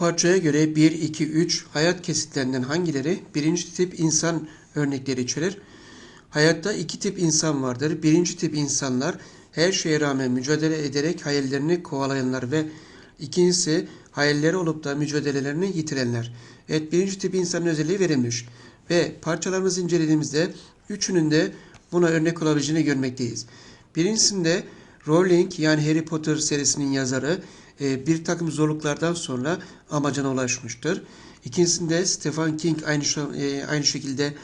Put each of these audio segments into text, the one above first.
parçaya göre 1, 2, 3 hayat kesitlerinden hangileri birinci tip insan örnekleri içerir? Hayatta iki tip insan vardır. Birinci tip insanlar her şeye rağmen mücadele ederek hayallerini kovalayanlar ve ikincisi hayalleri olup da mücadelelerini yitirenler. Evet birinci tip insanın özelliği verilmiş. Ve parçalarımızı incelediğimizde üçünün de buna örnek olabileceğini görmekteyiz. Birincisinde Rowling yani Harry Potter serisinin yazarı bir takım zorluklardan sonra amacına ulaşmıştır. İkincisinde Stephen King aynı e, aynı şekilde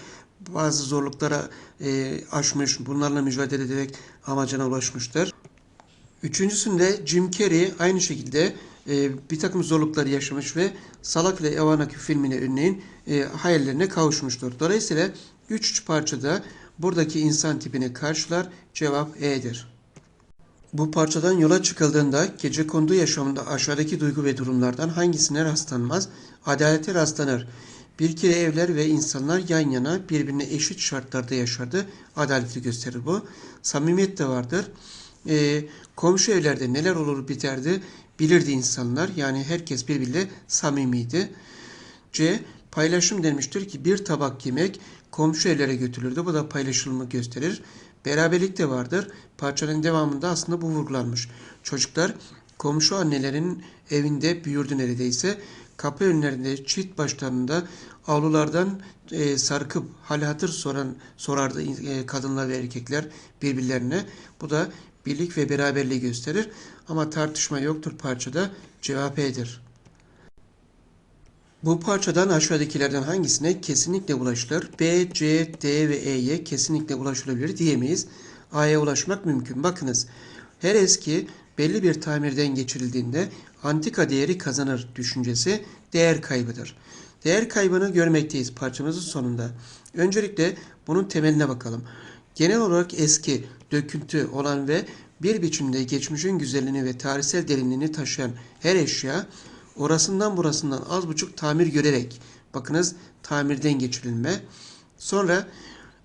bazı zorluklara e, aşmış, bunlarla mücadele ederek amacına ulaşmıştır. Üçüncüsünde Jim Carrey aynı şekilde e, bir takım zorlukları yaşamış ve Salak ile Evanaki filmini örneğin e, hayallerine kavuşmuştur. Dolayısıyla üç parçada buradaki insan tipini karşılar. Cevap E'dir. Bu parçadan yola çıkıldığında gece kondu yaşamında aşağıdaki duygu ve durumlardan hangisine rastlanmaz? Adalete rastlanır. Bir kere evler ve insanlar yan yana birbirine eşit şartlarda yaşardı. Adaleti gösterir bu. Samimiyet de vardır. Ee, komşu evlerde neler olur biterdi bilirdi insanlar. Yani herkes birbiriyle samimiydi. C. Paylaşım denmiştir ki bir tabak yemek komşu evlere götürülürdü. Bu da paylaşılımı gösterir. Beraberlik de vardır. Parçanın devamında aslında bu vurgulanmış. Çocuklar komşu annelerin evinde büyürdü neredeyse. Kapı önlerinde çift başlarında avlulardan e, sarkıp hal hatır soran sorardı e, kadınlar ve erkekler birbirlerine. Bu da birlik ve beraberliği gösterir. Ama tartışma yoktur parçada. Cevap E'dir. Bu parçadan aşağıdakilerden hangisine kesinlikle ulaşılır? B, C, D ve E'ye kesinlikle ulaşılabilir diyemeyiz. A'ya ulaşmak mümkün. Bakınız her eski belli bir tamirden geçirildiğinde antika değeri kazanır düşüncesi değer kaybıdır. Değer kaybını görmekteyiz parçamızın sonunda. Öncelikle bunun temeline bakalım. Genel olarak eski, döküntü olan ve bir biçimde geçmişin güzelliğini ve tarihsel derinliğini taşıyan her eşya orasından burasından az buçuk tamir görerek bakınız tamirden geçirilme. Sonra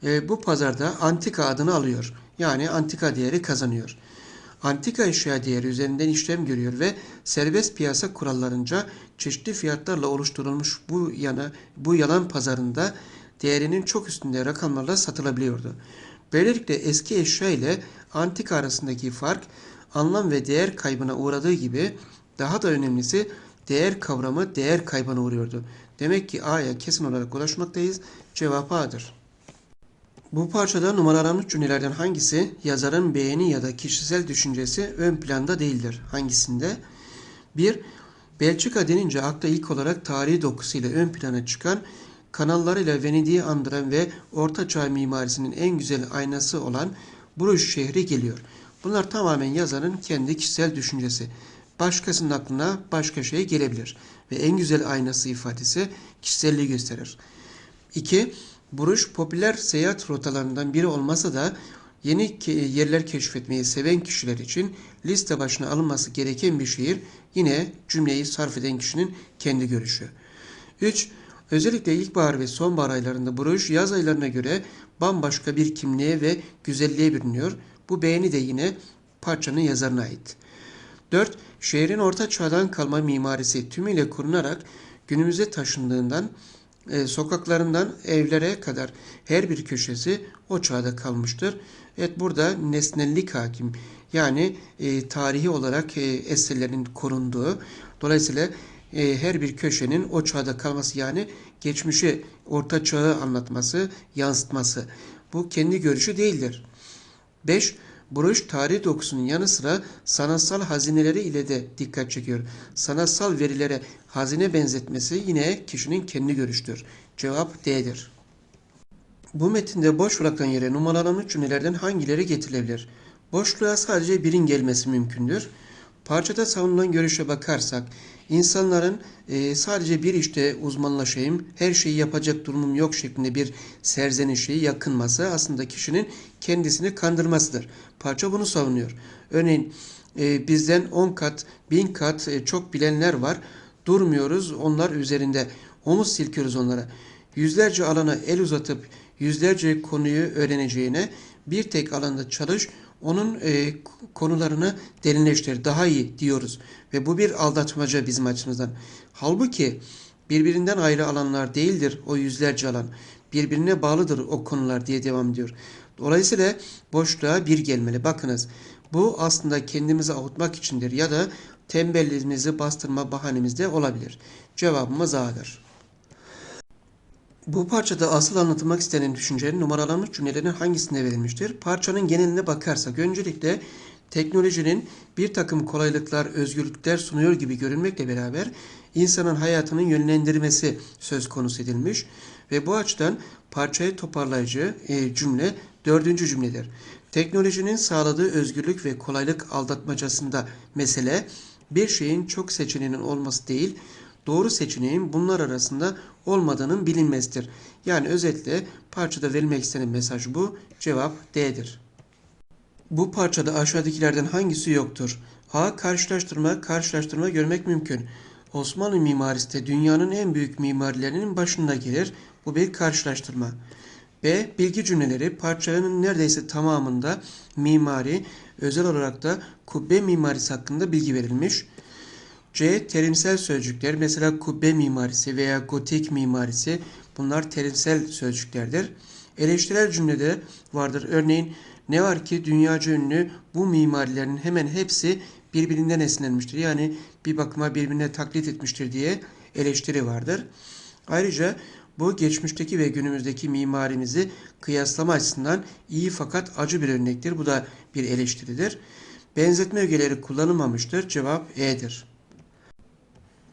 e, bu pazarda antika adını alıyor. Yani antika değeri kazanıyor. Antika eşya değeri üzerinden işlem görüyor ve serbest piyasa kurallarınca çeşitli fiyatlarla oluşturulmuş bu yana bu yalan pazarında değerinin çok üstünde rakamlarla satılabiliyordu. Böylelikle eski eşya ile antika arasındaki fark anlam ve değer kaybına uğradığı gibi daha da önemlisi değer kavramı değer kaybına uğruyordu. Demek ki A'ya kesin olarak ulaşmaktayız. Cevap A'dır. Bu parçada numaralanmış cümlelerden hangisi yazarın beğeni ya da kişisel düşüncesi ön planda değildir? Hangisinde? 1. Belçika denince akla ilk olarak tarihi dokusuyla ön plana çıkan kanallarıyla Venedik'i andıran ve Orta Çağ mimarisinin en güzel aynası olan Bruges şehri geliyor. Bunlar tamamen yazarın kendi kişisel düşüncesi. Başkasının aklına başka şey gelebilir ve en güzel aynası ifadesi kişiselliği gösterir. 2. Bruges popüler seyahat rotalarından biri olmasa da yeni yerler keşfetmeyi seven kişiler için liste başına alınması gereken bir şehir yine cümleyi sarf eden kişinin kendi görüşü. 3. Özellikle ilkbahar ve sonbahar aylarında Bruges yaz aylarına göre bambaşka bir kimliğe ve güzelliğe bürünüyor. Bu beğeni de yine parçanın yazarına ait. 4. Şehrin orta çağdan kalma mimarisi tümüyle korunarak günümüze taşındığından e, sokaklarından evlere kadar her bir köşesi o çağda kalmıştır. Evet burada nesnellik hakim. Yani e, tarihi olarak e, eserlerin korunduğu. Dolayısıyla e, her bir köşenin o çağda kalması yani geçmişi, orta çağı anlatması, yansıtması. Bu kendi görüşü değildir. 5. Bruges tarih dokusunun yanı sıra sanatsal hazineleri ile de dikkat çekiyor. Sanatsal verilere hazine benzetmesi yine kişinin kendi görüştür. Cevap D'dir. Bu metinde boş bırakılan yere numaralanmış cümlelerden hangileri getirilebilir? Boşluğa sadece birin gelmesi mümkündür. Parçada savunulan görüşe bakarsak, insanların e, sadece bir işte uzmanlaşayım, her şeyi yapacak durumum yok şeklinde bir serzenişi, yakınması aslında kişinin kendisini kandırmasıdır. Parça bunu savunuyor. Örneğin e, bizden 10 kat, 1000 kat e, çok bilenler var. Durmuyoruz onlar üzerinde. Omuz silkiyoruz onlara. Yüzlerce alana el uzatıp yüzlerce konuyu öğreneceğine bir tek alanda çalış, onun e, konularını derinleştir, daha iyi diyoruz. Ve bu bir aldatmaca bizim açımızdan. Halbuki birbirinden ayrı alanlar değildir o yüzlerce alan. Birbirine bağlıdır o konular diye devam ediyor. Dolayısıyla boşluğa bir gelmeli. Bakınız bu aslında kendimizi avutmak içindir ya da tembelliğimizi bastırma bahanemiz de olabilir. Cevabımız A'dır. Bu parçada asıl anlatılmak istenen düşüncenin numaralanmış cümlelerin hangisinde verilmiştir? Parçanın geneline bakarsak öncelikle teknolojinin bir takım kolaylıklar, özgürlükler sunuyor gibi görünmekle beraber insanın hayatının yönlendirmesi söz konusu edilmiş ve bu açıdan parçayı toparlayıcı e, cümle dördüncü cümledir. Teknolojinin sağladığı özgürlük ve kolaylık aldatmacasında mesele bir şeyin çok seçeneğinin olması değil, doğru seçeneğin bunlar arasında olmadığının bilinmesidir. Yani özetle parçada verilmek istenen mesaj bu. Cevap D'dir. Bu parçada aşağıdakilerden hangisi yoktur? A. Karşılaştırma, karşılaştırma görmek mümkün. Osmanlı mimarisi de dünyanın en büyük mimarilerinin başında gelir. Bu bir karşılaştırma. B. Bilgi cümleleri parçanın neredeyse tamamında mimari, özel olarak da kubbe mimarisi hakkında bilgi verilmiş. C. Terimsel sözcükler mesela kubbe mimarisi veya gotik mimarisi bunlar terimsel sözcüklerdir. Eleştirel cümlede vardır. Örneğin ne var ki dünyaca ünlü bu mimarilerin hemen hepsi birbirinden esinlenmiştir. Yani bir bakıma birbirine taklit etmiştir diye eleştiri vardır. Ayrıca bu geçmişteki ve günümüzdeki mimarimizi kıyaslama açısından iyi fakat acı bir örnektir. Bu da bir eleştiridir. Benzetme ögeleri kullanılmamıştır. Cevap E'dir.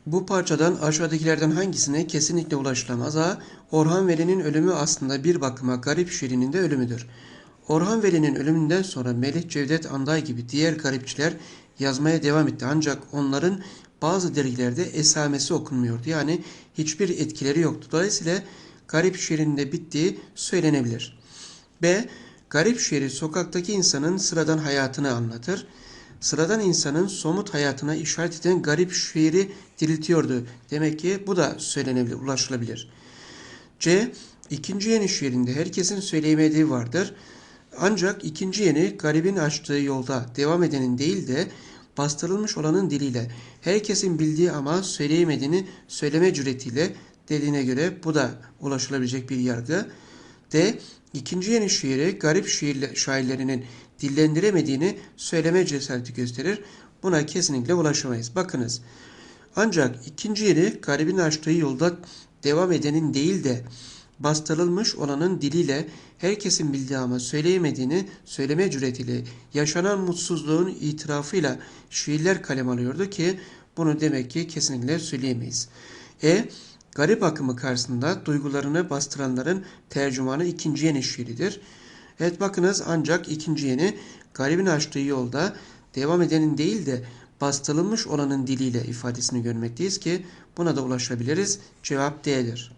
Bu parçadan aşağıdakilerden hangisine kesinlikle ulaşılamaz? A. Orhan Veli'nin ölümü aslında bir bakıma garip şiirinin de ölümüdür. Orhan Veli'nin ölümünden sonra Melih Cevdet Anday gibi diğer garipçiler yazmaya devam etti. Ancak onların bazı dergilerde esamesi okunmuyordu. Yani hiçbir etkileri yoktu. Dolayısıyla garip şiirin de bittiği söylenebilir. B. Garip şiiri sokaktaki insanın sıradan hayatını anlatır. Sıradan insanın somut hayatına işaret eden garip şiiri diriltiyordu. Demek ki bu da söylenebilir, ulaşılabilir. C. İkinci yeni şiirinde herkesin söyleyemediği vardır. Ancak ikinci yeni garibin açtığı yolda devam edenin değil de bastırılmış olanın diliyle herkesin bildiği ama söyleyemediğini söyleme cüretiyle dediğine göre bu da ulaşılabilecek bir yargı. D. İkinci yeni şiiri garip şiir şairlerinin dillendiremediğini söyleme cesareti gösterir. Buna kesinlikle ulaşamayız. Bakınız. Ancak ikinci yeni garibin açtığı yolda devam edenin değil de bastırılmış olanın diliyle herkesin bildiği ama söyleyemediğini söyleme cüretiyle yaşanan mutsuzluğun itirafıyla şiirler kalem alıyordu ki bunu demek ki kesinlikle söyleyemeyiz. E. Garip akımı karşısında duygularını bastıranların tercümanı ikinci yeni şiiridir. Evet bakınız ancak ikinci yeni garibin açtığı yolda devam edenin değil de bastırılmış olanın diliyle ifadesini görmekteyiz ki buna da ulaşabiliriz. Cevap D'dir.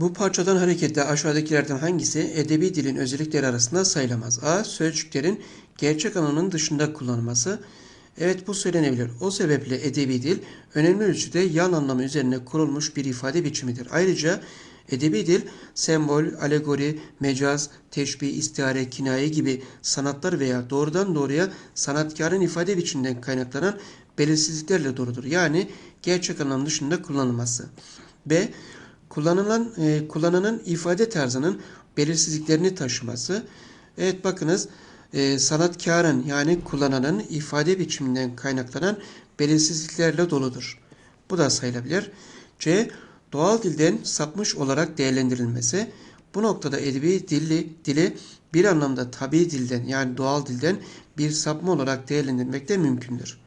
Bu parçadan hareketle aşağıdakilerden hangisi edebi dilin özellikleri arasında sayılamaz? A. Sözcüklerin gerçek anlamının dışında kullanılması. Evet bu söylenebilir. O sebeple edebi dil önemli ölçüde yan anlamı üzerine kurulmuş bir ifade biçimidir. Ayrıca edebi dil sembol, alegori, mecaz, teşbih, istihare, kinaye gibi sanatlar veya doğrudan doğruya sanatkarın ifade biçiminden kaynaklanan belirsizliklerle doludur. Yani gerçek anlam dışında kullanılması. B. Kullanılan e, kullananın ifade tarzının belirsizliklerini taşıması. Evet bakınız e, sanatkarın yani kullananın ifade biçiminden kaynaklanan belirsizliklerle doludur. Bu da sayılabilir. C. Doğal dilden sapmış olarak değerlendirilmesi. Bu noktada edebi dili, dili bir anlamda tabi dilden yani doğal dilden bir sapma olarak değerlendirmek de mümkündür.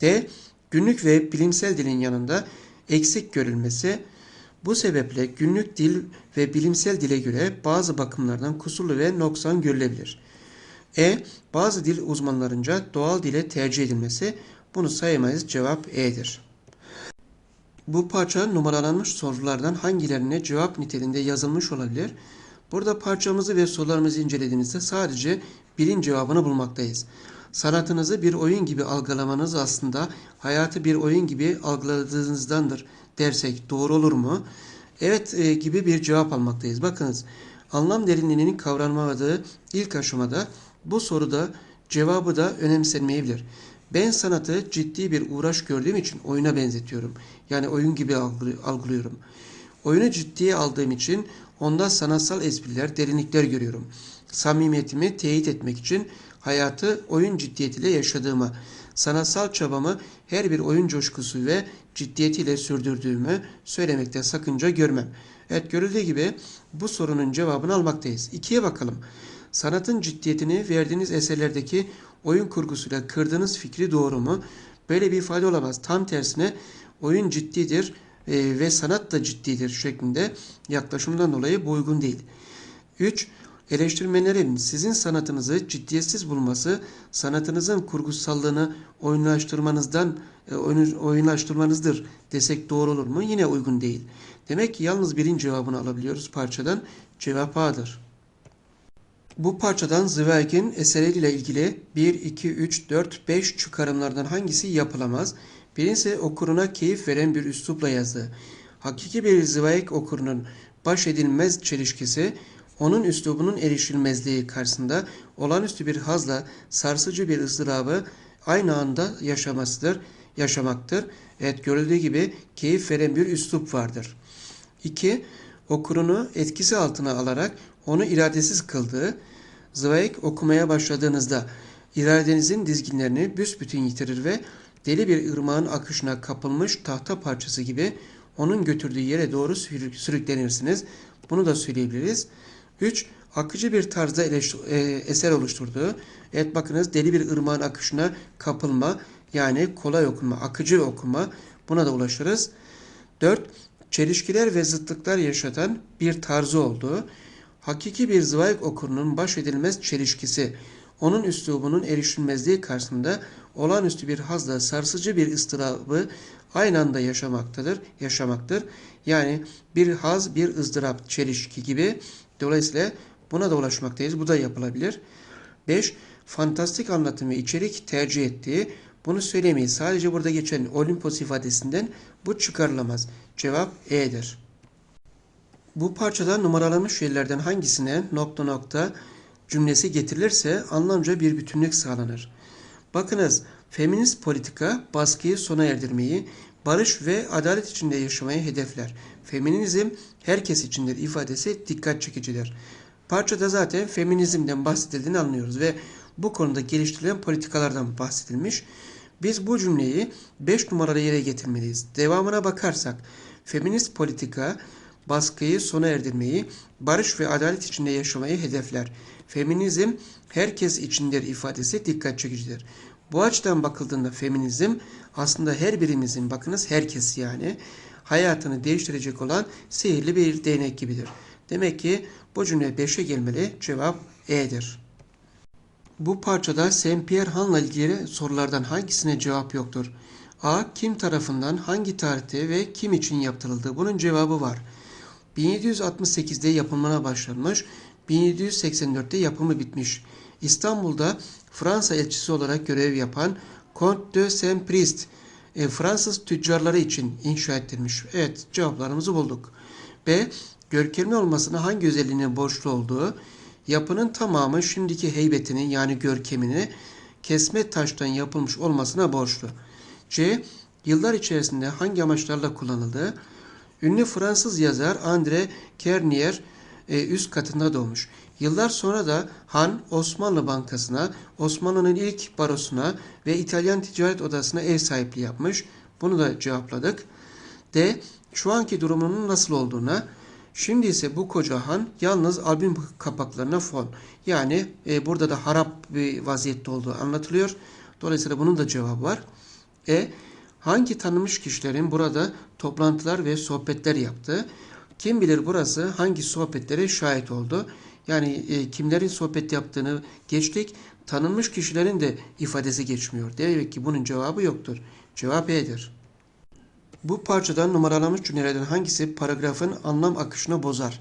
D. Günlük ve bilimsel dilin yanında eksik görülmesi. Bu sebeple günlük dil ve bilimsel dile göre bazı bakımlardan kusurlu ve noksan görülebilir. E. Bazı dil uzmanlarınca doğal dile tercih edilmesi. Bunu sayamayız. Cevap E'dir. Bu parça numaralanmış sorulardan hangilerine cevap niteliğinde yazılmış olabilir? Burada parçamızı ve sorularımızı incelediğimizde sadece birin cevabını bulmaktayız. Sanatınızı bir oyun gibi algılamanız aslında hayatı bir oyun gibi algıladığınızdandır dersek doğru olur mu? Evet e, gibi bir cevap almaktayız. Bakınız Anlam derinliğinin kavranmadığı ilk aşamada bu soruda cevabı da önemsenmeyebilir. Ben sanatı ciddi bir uğraş gördüğüm için oyuna benzetiyorum. Yani oyun gibi algı- algılıyorum. Oyunu ciddiye aldığım için onda sanatsal espriler, derinlikler görüyorum. Samimiyetimi teyit etmek için hayatı oyun ciddiyetiyle yaşadığıma, sanatsal çabamı her bir oyun coşkusu ve ciddiyetiyle sürdürdüğümü söylemekte sakınca görmem. Evet görüldüğü gibi bu sorunun cevabını almaktayız. İkiye bakalım. Sanatın ciddiyetini verdiğiniz eserlerdeki oyun kurgusuyla kırdığınız fikri doğru mu? Böyle bir ifade olamaz. Tam tersine oyun ciddidir e, ve sanat da ciddidir şeklinde yaklaşımdan dolayı bu uygun değil. 3. Eleştirmenlerin sizin sanatınızı ciddiyetsiz bulması, sanatınızın kurgusallığını oyunlaştırmanızdan e, oyun- oyunlaştırmanızdır desek doğru olur mu? Yine uygun değil. Demek ki yalnız birin cevabını alabiliyoruz parçadan. Cevap A'dır. Bu parçadan Zweig'in eseriyle ilgili 1, 2, 3, 4, 5 çıkarımlardan hangisi yapılamaz? Birincisi okuruna keyif veren bir üslupla yazdığı. Hakiki bir Zweig okurunun baş edilmez çelişkisi, onun üslubunun erişilmezliği karşısında olağanüstü bir hazla sarsıcı bir ızdırabı aynı anda yaşamasıdır, yaşamaktır. Evet görüldüğü gibi keyif veren bir üslup vardır. 2. Okurunu etkisi altına alarak onu iradesiz kıldığı, Zweig okumaya başladığınızda iradenizin dizginlerini büsbütün yitirir ve deli bir ırmağın akışına kapılmış tahta parçası gibi onun götürdüğü yere doğru sürü- sürüklenirsiniz. Bunu da söyleyebiliriz. 3. Akıcı bir tarzda e, eser oluşturduğu. Evet bakınız deli bir ırmağın akışına kapılma yani kolay okuma, akıcı okuma buna da ulaşırız. 4. Çelişkiler ve zıtlıklar yaşatan bir tarzı olduğu, hakiki bir Zweig okurunun baş edilmez çelişkisi, onun üslubunun erişilmezliği karşısında olağanüstü bir hazla sarsıcı bir ıstırabı aynı anda yaşamaktadır, yaşamaktır. Yani bir haz, bir ızdırap, çelişki gibi. Dolayısıyla buna da ulaşmaktayız. Bu da yapılabilir. 5. Fantastik anlatım ve içerik tercih ettiği. Bunu söylemeyiz. Sadece burada geçen Olimpos ifadesinden bu çıkarılamaz. Cevap E'dir. Bu parçada numaralanmış yerlerden hangisine nokta nokta cümlesi getirilirse anlamca bir bütünlük sağlanır. Bakınız, feminist politika baskıyı sona erdirmeyi, barış ve adalet içinde yaşamayı hedefler. Feminizm herkes içindir ifadesi dikkat çekicidir. Parçada zaten feminizmden bahsedildiğini anlıyoruz ve bu konuda geliştirilen politikalardan bahsedilmiş. Biz bu cümleyi 5 numaralı yere getirmeliyiz. Devamına bakarsak, feminist politika baskıyı sona erdirmeyi, barış ve adalet içinde yaşamayı hedefler. Feminizm herkes içindir ifadesi dikkat çekicidir. Bu açıdan bakıldığında feminizm aslında her birimizin bakınız herkes yani hayatını değiştirecek olan sihirli bir değnek gibidir. Demek ki bu cümle 5'e gelmeli. Cevap E'dir. Bu parçada Saint Pierre Han'la ilgili sorulardan hangisine cevap yoktur? A. Kim tarafından hangi tarihte ve kim için yaptırıldı? Bunun cevabı var. 1768'de yapımına başlanmış, 1784'te yapımı bitmiş. İstanbul'da Fransa elçisi olarak görev yapan Comte de Saint-Priest e, Fransız tüccarları için inşa ettirmiş. Evet cevaplarımızı bulduk. B. Görkemli olmasına hangi özelliğine borçlu olduğu, yapının tamamı şimdiki heybetini yani görkemini kesme taştan yapılmış olmasına borçlu. C. Yıllar içerisinde hangi amaçlarla kullanıldığı, ünlü Fransız yazar André Kernier e, üst katında doğmuş. Yıllar sonra da Han Osmanlı Bankası'na, Osmanlı'nın ilk barosuna ve İtalyan Ticaret Odası'na ev sahipliği yapmış. Bunu da cevapladık. D. Şu anki durumunun nasıl olduğuna, Şimdi ise bu koca han yalnız albüm kapaklarına fon. Yani e, burada da harap bir vaziyette olduğu anlatılıyor. Dolayısıyla bunun da cevabı var. E. Hangi tanınmış kişilerin burada toplantılar ve sohbetler yaptığı? Kim bilir burası hangi sohbetlere şahit oldu? Yani e, kimlerin sohbet yaptığını geçtik. Tanınmış kişilerin de ifadesi geçmiyor. Demek ki bunun cevabı yoktur. Cevap E'dir. Bu parçadan numaralanmış cümlelerden hangisi paragrafın anlam akışını bozar?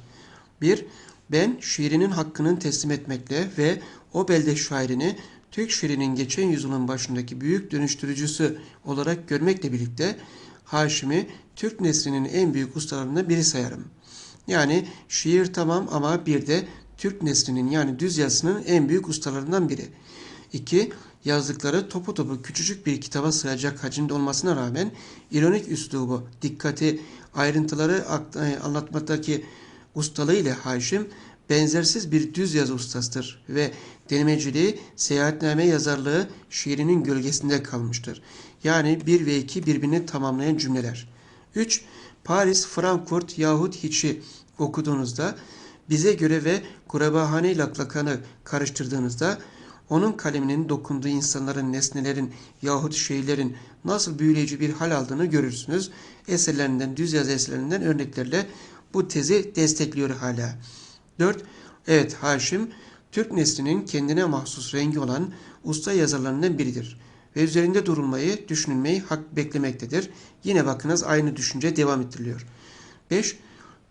1. Ben şiirinin hakkını teslim etmekle ve o belde şairini Türk şiirinin geçen yüzyılın başındaki büyük dönüştürücüsü olarak görmekle birlikte Haşim'i Türk neslinin en büyük ustalarından biri sayarım. Yani şiir tamam ama bir de Türk neslinin yani düz yazısının en büyük ustalarından biri. 2. Yazdıkları topu topu küçücük bir kitaba sığacak hacimde olmasına rağmen ironik üslubu, dikkati, ayrıntıları e, anlatmaktaki ustalığı ile Haşim benzersiz bir düz yazı ustasıdır ve denemeciliği, seyahatname yazarlığı şiirinin gölgesinde kalmıştır. Yani 1 ve 2 birbirini tamamlayan cümleler. 3. Paris, Frankfurt yahut hiçi okuduğunuzda bize göre ve kurabahane laklakanı karıştırdığınızda onun kaleminin dokunduğu insanların, nesnelerin yahut şeylerin nasıl büyüleyici bir hal aldığını görürsünüz. Eserlerinden, düz yazı eserlerinden örneklerle bu tezi destekliyor hala. 4. Evet Haşim, Türk neslinin kendine mahsus rengi olan usta yazarlarından biridir ve üzerinde durulmayı, düşünülmeyi hak beklemektedir. Yine bakınız aynı düşünce devam ettiriliyor. 5.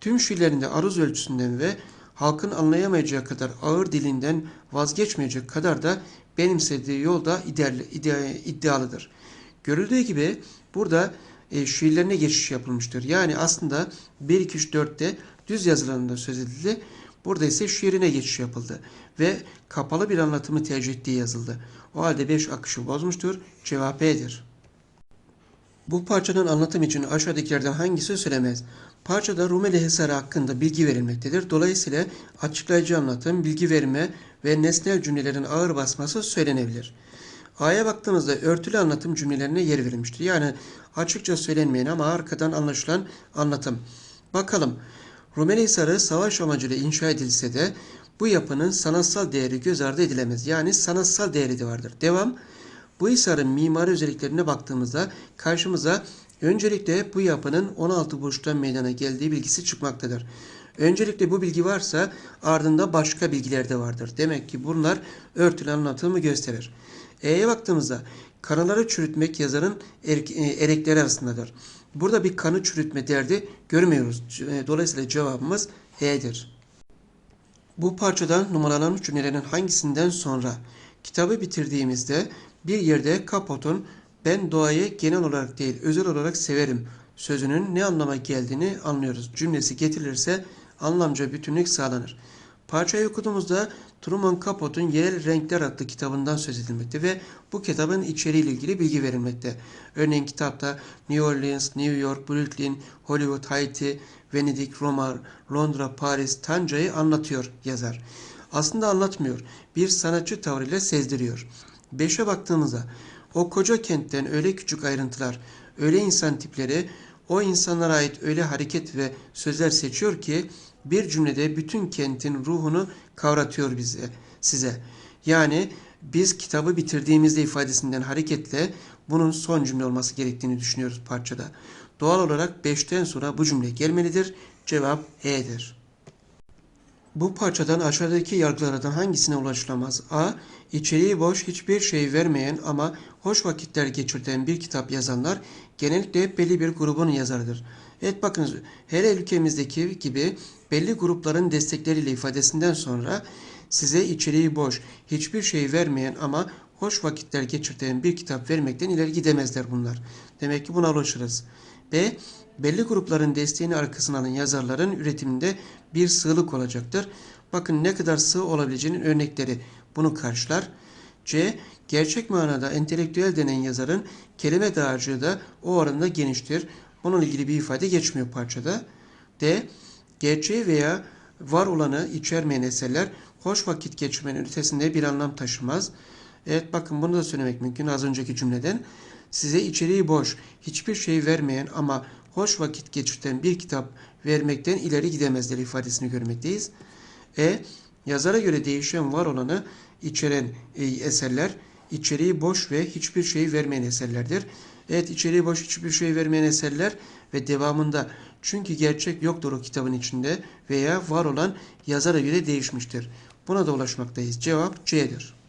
Tüm şiirlerinde aruz ölçüsünden ve halkın anlayamayacağı kadar ağır dilinden vazgeçmeyecek kadar da benimsediği yolda iddialıdır. Görüldüğü gibi burada e, şiirlerine geçiş yapılmıştır. Yani aslında 1, 2, 3, 4'te düz yazılarında söz edildi. Burada ise şiirine geçiş yapıldı ve kapalı bir anlatımı tercih ettiği yazıldı. O halde 5 akışı bozmuştur. Cevap B'dir. Bu parçanın anlatım için aşağıdakilerden hangisi söylemez? Parçada Rumeli Hisarı hakkında bilgi verilmektedir. Dolayısıyla açıklayıcı anlatım, bilgi verme ve nesnel cümlelerin ağır basması söylenebilir. A'ya baktığımızda örtülü anlatım cümlelerine yer verilmiştir. Yani açıkça söylenmeyen ama arkadan anlaşılan anlatım. Bakalım. Rumeli Hisarı savaş amacıyla inşa edilse de bu yapının sanatsal değeri göz ardı edilemez. Yani sanatsal değeri de vardır. Devam. Bu hisarın mimari özelliklerine baktığımızda karşımıza öncelikle bu yapının 16 burçtan meydana geldiği bilgisi çıkmaktadır. Öncelikle bu bilgi varsa ardında başka bilgiler de vardır. Demek ki bunlar örtülü anlatımı gösterir. E'ye baktığımızda kanıları çürütmek yazarın er, erekleri arasındadır. Burada bir kanı çürütme derdi görmüyoruz. Dolayısıyla cevabımız E'dir. Bu parçadan numaralanmış cümlelerin hangisinden sonra kitabı bitirdiğimizde bir yerde Kapot'un ben doğayı genel olarak değil özel olarak severim sözünün ne anlama geldiğini anlıyoruz. Cümlesi getirilirse anlamca bütünlük sağlanır. Parçayı okuduğumuzda Truman Capote'un Yerel Renkler adlı kitabından söz edilmekte ve bu kitabın içeriğiyle ilgili bilgi verilmekte. Örneğin kitapta New Orleans, New York, Brooklyn, Hollywood, Haiti, Venedik, Roma, Londra, Paris, Tanca'yı anlatıyor yazar. Aslında anlatmıyor. Bir sanatçı tavrıyla sezdiriyor. Beşe baktığımızda o koca kentten öyle küçük ayrıntılar, öyle insan tipleri, o insanlara ait öyle hareket ve sözler seçiyor ki bir cümlede bütün kentin ruhunu kavratıyor bize, size. Yani biz kitabı bitirdiğimizde ifadesinden hareketle bunun son cümle olması gerektiğini düşünüyoruz parçada. Doğal olarak 5'ten sonra bu cümle gelmelidir. Cevap E'dir. Bu parçadan aşağıdaki yargılardan hangisine ulaşılamaz? A. İçeriği boş, hiçbir şey vermeyen ama hoş vakitler geçirten bir kitap yazanlar genellikle belli bir grubun yazarıdır. Evet bakınız her ülkemizdeki gibi belli grupların destekleriyle ifadesinden sonra size içeriği boş, hiçbir şey vermeyen ama hoş vakitler geçirten bir kitap vermekten ileri gidemezler bunlar. Demek ki buna ulaşırız. B. Belli grupların desteğini arkasına alan yazarların üretiminde bir sığlık olacaktır. Bakın ne kadar sığ olabileceğinin örnekleri bunu karşılar. C. Gerçek manada entelektüel denen yazarın kelime dağarcığı da o oranda geniştir. Bununla ilgili bir ifade geçmiyor parçada. D. Gerçeği veya var olanı içermeyen eserler hoş vakit geçirmenin ötesinde bir anlam taşımaz. Evet bakın bunu da söylemek mümkün az önceki cümleden. Size içeriği boş, hiçbir şey vermeyen ama hoş vakit geçirten bir kitap vermekten ileri gidemezler ifadesini görmekteyiz. E. Yazara göre değişen var olanı içeren e, eserler içeriği boş ve hiçbir şey vermeyen eserlerdir. Evet içeriği boş hiçbir şey vermeyen eserler ve devamında çünkü gerçek yoktur o kitabın içinde veya var olan yazara göre değişmiştir. Buna da ulaşmaktayız. Cevap C'dir.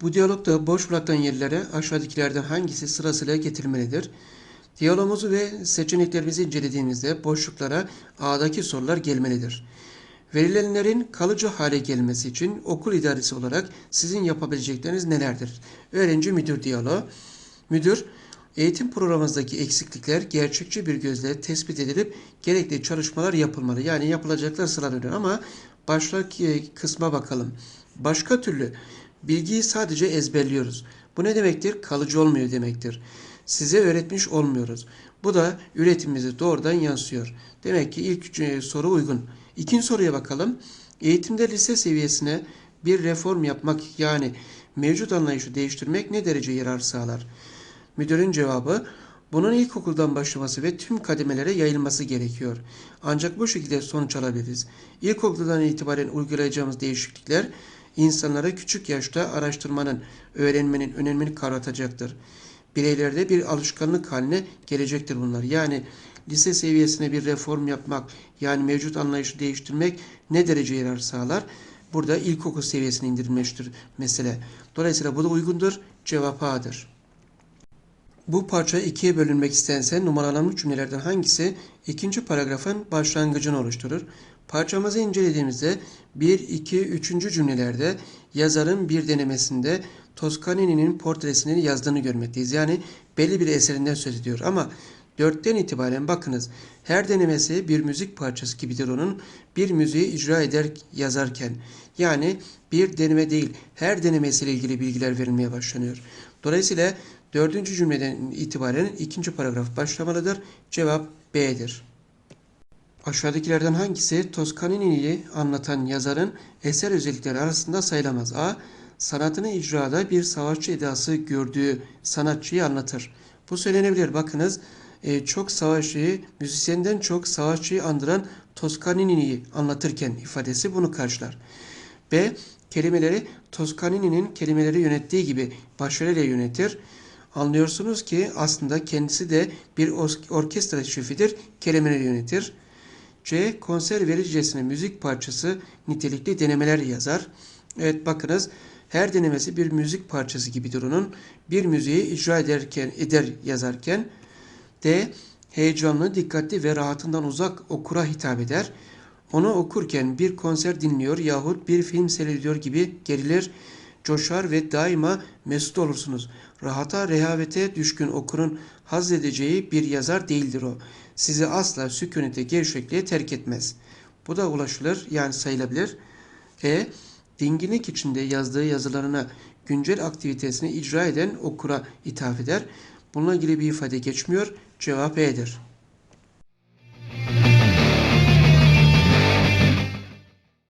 Bu diyalogda boş bırakılan yerlere aşağıdakilerden hangisi sırasıyla getirilmelidir? Diyalogumuzu ve seçeneklerimizi incelediğimizde boşluklara A'daki sorular gelmelidir. Verilenlerin kalıcı hale gelmesi için okul idaresi olarak sizin yapabilecekleriniz nelerdir? Öğrenci müdür diyaloğu. Müdür, Eğitim programımızdaki eksiklikler gerçekçi bir gözle tespit edilip gerekli çalışmalar yapılmalı. Yani yapılacaklar sıralanıyor ama baştaki kısma bakalım. Başka türlü bilgiyi sadece ezberliyoruz. Bu ne demektir? Kalıcı olmuyor demektir. Size öğretmiş olmuyoruz. Bu da üretimimize doğrudan yansıyor. Demek ki ilk e, soru uygun. İkinci soruya bakalım. Eğitimde lise seviyesine bir reform yapmak yani mevcut anlayışı değiştirmek ne derece yarar sağlar? Müdürün cevabı bunun ilkokuldan başlaması ve tüm kademelere yayılması gerekiyor. Ancak bu şekilde sonuç alabiliriz. İlkokuldan itibaren uygulayacağımız değişiklikler insanlara küçük yaşta araştırmanın, öğrenmenin önemini kavratacaktır. Bireylerde bir alışkanlık haline gelecektir bunlar. Yani lise seviyesine bir reform yapmak, yani mevcut anlayışı değiştirmek ne derece yarar sağlar? Burada ilkokul seviyesine indirilmiştir mesele. Dolayısıyla bu da uygundur. Cevap A'dır. Bu parça ikiye bölünmek istense numaralanmış cümlelerden hangisi ikinci paragrafın başlangıcını oluşturur? Parçamızı incelediğimizde 1, 2, 3. cümlelerde yazarın bir denemesinde Toscanini'nin portresini yazdığını görmekteyiz. Yani belli bir eserinden söz ediyor ama 4'ten itibaren bakınız her denemesi bir müzik parçası gibidir onun bir müziği icra eder yazarken. Yani bir deneme değil her denemesiyle ilgili bilgiler verilmeye başlanıyor. Dolayısıyla dördüncü cümleden itibaren ikinci paragraf başlamalıdır. Cevap B'dir. Aşağıdakilerden hangisi Toscanini'yi anlatan yazarın eser özellikleri arasında sayılamaz? A. Sanatını icrada bir savaşçı edası gördüğü sanatçıyı anlatır. Bu söylenebilir. Bakınız e, çok savaşçıyı, müzisyenden çok savaşçıyı andıran Toscanini'yi anlatırken ifadesi bunu karşılar. B. Kelimeleri Toscanini'nin kelimeleri yönettiği gibi başarıyla yönetir. Anlıyorsunuz ki aslında kendisi de bir orkestra şefidir, kelimeleri yönetir. C. Konser vericesine müzik parçası nitelikli denemeler yazar. Evet bakınız her denemesi bir müzik parçası gibidir onun. Bir müziği icra ederken eder yazarken D. Heyecanlı, dikkatli ve rahatından uzak okura hitap eder. Onu okurken bir konser dinliyor yahut bir film seyrediyor gibi gerilir, coşar ve daima mesut olursunuz. Rahata, rehavete düşkün okurun haz edeceği bir yazar değildir o. Sizi asla sükunete, gevşekliğe terk etmez. Bu da ulaşılır yani sayılabilir. E. Dinginlik içinde yazdığı yazılarına güncel aktivitesini icra eden okura ithaf eder. Bununla ilgili bir ifade geçmiyor. Cevap E'dir.